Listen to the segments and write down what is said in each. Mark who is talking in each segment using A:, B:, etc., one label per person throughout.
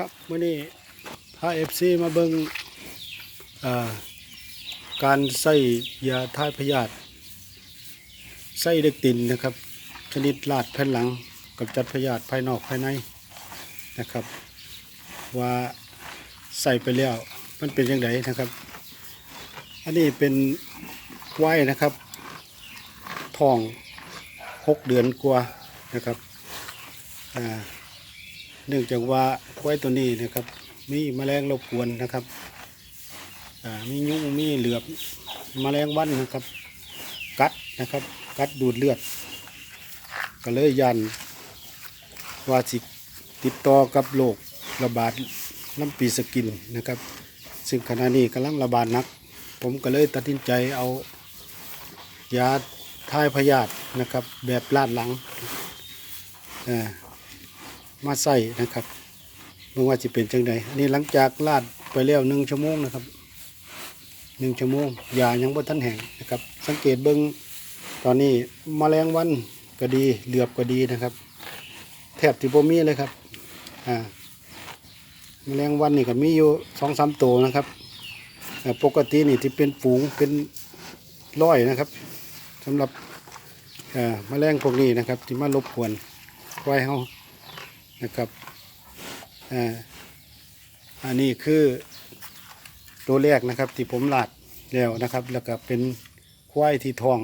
A: ครับมื่อนี้พาเอฟซีมาเบิงอ่าการใส่ยาทายพยาธิใส่เด็กตินนะครับ ชนิดลาดแผ่นหลังกับจัดพยาธิภายนอกภายในนะครับ ว่าใส่ไปแล้วมันเป็นยังไงนะครับ อันนี้เป็นไว้นะครับทองหกเดือนกว่านะครับอ่า เนื่องจากว่าควยตัวนี้นะครับ มีแมลงรบกวนนะครับมียุงมีเหลือบแมลงวันนะครับ กัดนะครับ กัดดูดเลือด ก็เลยยันว่าสิติดต่อกับโรคระบาดน้ำปีสกินนะครับ ซึ่งขณะนี้กำลังระบาดหนัก ผมก็เลยตัดสินใจเอายาทายพยาธินะครับ แบบลาดหลังอ่า มาใส่นะครับเมื่อว่าจะเป็นจังใดอันนี้หลังจากลาดไปแล้วหนึ่งชั่วโมงนะครับหนึ่งชั่วโมงยายังบ่ทันแห้งนะครับ สังเกตเบิ้งตอนนี้มแมลงวันก็ดีเหลือบก็ดีนะครับ แทบที่บ่มีเลยครับอ่าแมลงวันนี่ก็มีอยู่สองสามตัวนะครับปกตินี่ที่เป็นฝูงเป็นร้อยนะครับสำหรับอ่าแมลงพวกนี้นะครับ ที่มารบกวนควายเฮา นะครับอ่าอันนี้คือตัวแรกนะครับที่ผมลาดแล้วนะครับ แล้วก็เป็นควายที่ทอง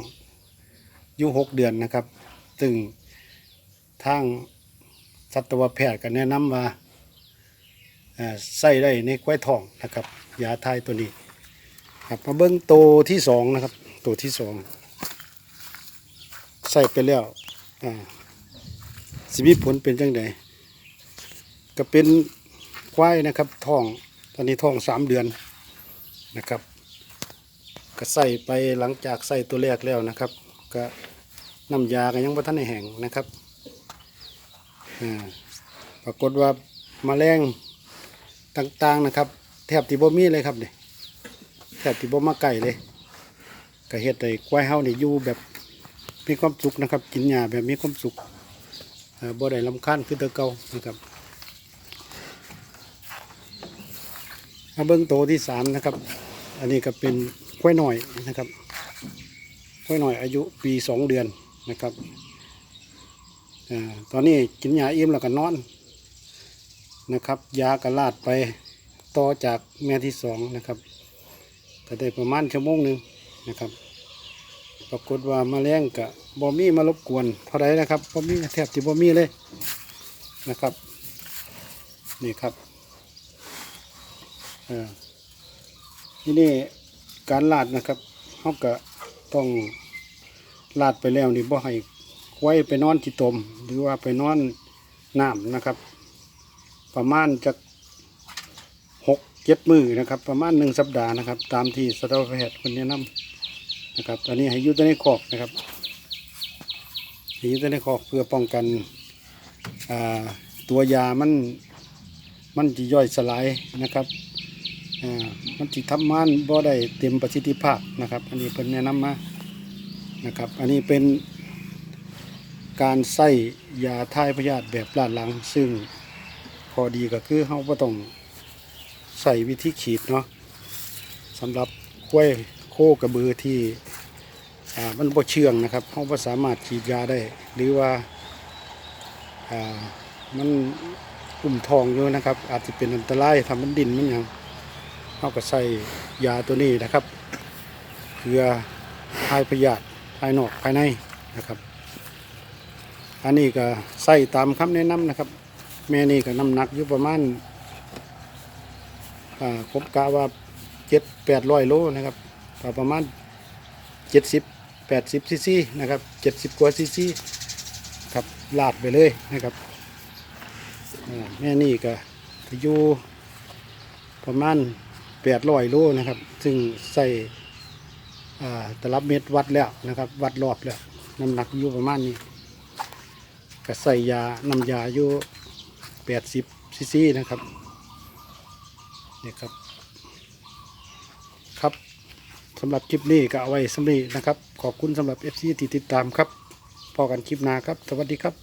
A: อยุหกเดือนนะครับซึ่งทางสัตวแพทย์ก็แนะนำว่าใส่ได้ในควายทองนะครับยาทายตัวนี้ครับมาเบิ้งตัวที่สองนะครับตัวที่สองใส่ไปแล้วอ่าสิมีผลเป็นจังได ก็เป็นควายนะครับท้องตอนนี้ท้องสามเดือนนะครับก็ใส่ไปหลังจากใส่ตัวแรกแล้วนะครับ ก็น้ำยาก็ยังบ่ทันได้แห้งนะครับปรากฏว่ามาแมลงต่างๆนะครับ แทบที่บ่มีเลยครับเนี่ยแทบที่บ่มาไก่เลยก็เฮ็ดให้ควายเฮาเนี่ยอยู่แบบมีความสุขนะครับ กินหญ้าแบบมีความสุขบ่ได้ลำคาญคือตะเก่านะครับ มาเบิ้งโตวที่สามนะครับ อันนี้ก็เป็นควยหน่อยนะครับควยหน่อยอายุปีสองเดือนนะครับอตอนนี้กินยาอิ่มแล้วก็นอนนะครับ ยากระลาดไปต่อจากแม่ที่สองนะครับก็ได้ประมาณชั่วโมงหนึ่งนะครับ ปรากฏว่ามาแรงกับบอมี่มารบกวนเท่าไรนะครับบอมี่แทบจะบอมี่เลยนะครับ นี่ครับ ที่นี่การลาดนะครับเขาก็ต้องลาดไปแล้วนี่บ่ให้ไว้ไปนอนจิตม หรือว่าไปนอนน้ำนะครับ ประมาณจะหกเจ็ดมือนะครับ ประมาณหนึ่งสัปดาห์นะครับ ตามที่สัตวแพทย์คนแนะนำนะครับ ตอนนี้ให้ยุตัวในคอกนะครับให้ยุตัวในคอกเพื่อป้องกันตัวยามันมันจะย่อยสลายนะครับ มันจะทำมันบ่ได้เต็มประสิทธิภาพนะครับ อันนี้เป็นแนะนำมานะครับ อันนี้เป็นการใส่ยาทายพยาธิแบบลาดหลัง ซึ่งพอดีก็คือเขาก็ต้องใส่วิธีขีดเนาะสำหรับกล้วยโคกระบือที่มันบ่เชื่องนะครับเขาบ่สามารถฉีดยาได้ หรือว่ามันอุ่มทองอยู่นะครับ อาจจะเป็นอันตรายทำมันดินมันหยัง เขาก็ใส่ยาตัวนี้นะครับ เพื่อทายพยาธิภายนอกภายในนะครับ อันนี้ก็ใส่ตามคำแนะนำนะครับ แม่นี่ก็น้ำหนักอยู่ประมาณอ่าผมกะว่าเจ็ดแปดร้อยโลนะครับประมาณเจ็ดสิบแปดสิบซีซีนะครับเจ็ดสิบกว่าซีซีครับลาดไปเลยนะครับแม่นี่ก็อยู่ประมาณ แปดร้อยโลนะครับ ซึ่งใส่ตลับเม็ดวัดแล้วนะครับ วัดรอบแล้วน้ำหนักอยู่ประมาณนี้ก็ใส่ยาน้ำยาอยู่แปดสิบซีซีนะครับเนี่ยครับ ครับสำหรับคลิปนี้ก็เอาไว้สำหรับนี้นะครับ ขอบคุณสำหรับ FC ที่ติดตามครับพอกันคลิปหน้าครับ สวัสดีครับ